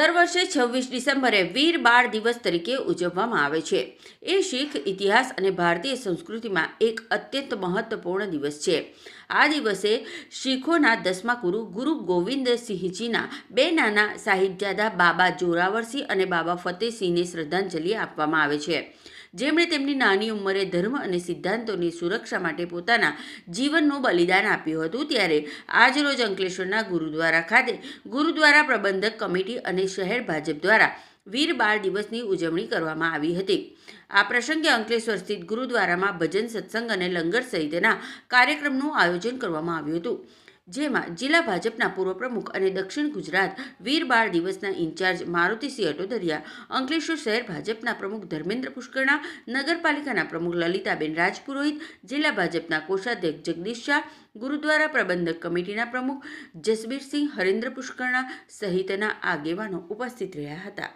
દર વર્ષે છવ્વીસ ડિસેમ્બરે વીર બાળ દિવસ તરીકે ઉજવવામાં આવે છે. એ શીખ, ઇતિહાસ અને ભારતીય સંસ્કૃતિમાં એક અત્યંત મહત્વપૂર્ણ દિવસ છે. આ દિવસે શીખોના દસમા ગુરુ ગુરુ ગોવિંદસિંહજીના બે નાના સાહિબજાદા બાબા જોરાવરસિંહ અને બાબા ફતેહસિંહને શ્રદ્ધાંજલિ આપવામાં આવે છે. જેમણે તેમની નાની ઉંમરે ધર્મ અને સિદ્ધાંતોની સુરક્ષા માટે પોતાના જીવનનું બલિદાન આપ્યું હતું ત્યારે આજરોજ અંકલેશ્વરના ગુરુદ્વારા ખાતે ગુરુદ્વારા પ્રબંધક કમિટી અને શહેર ભાજપ દ્વારા વીર બાળ દિવસની ઉજવણી કરવામાં આવી હતી. આ પ્રસંગે અંકલેશ્વર સ્થિત ગુરુદ્વારામાં ભજન સત્સંગ અને લંગર સહિતના કાર્યક્રમનું આયોજન કરવામાં આવ્યું હતું. જેમાં જિલ્લા ભાજપના પૂર્વ પ્રમુખ અને દક્ષિણ ગુજરાત વીર બાળ દિવસના ઇન્ચાર્જ મારુતિસિંહ અટોદરિયા, અંકલેશ્વર શહેર ભાજપના પ્રમુખ ધર્મેન્દ્ર પુષ્કરણા, નગરપાલિકાના પ્રમુખ લલિતાબેન રાજપુરોહિત, જિલ્લા ભાજપના કોષાધ્યક્ષ જગદીશ શાહ, ગુરુદ્વારા પ્રબંધક કમિટીના પ્રમુખ જસબીરસિંહ હરેન્દ્ર પુષ્કરણા સહિતના આગેવાનો ઉપસ્થિત રહ્યા હતા.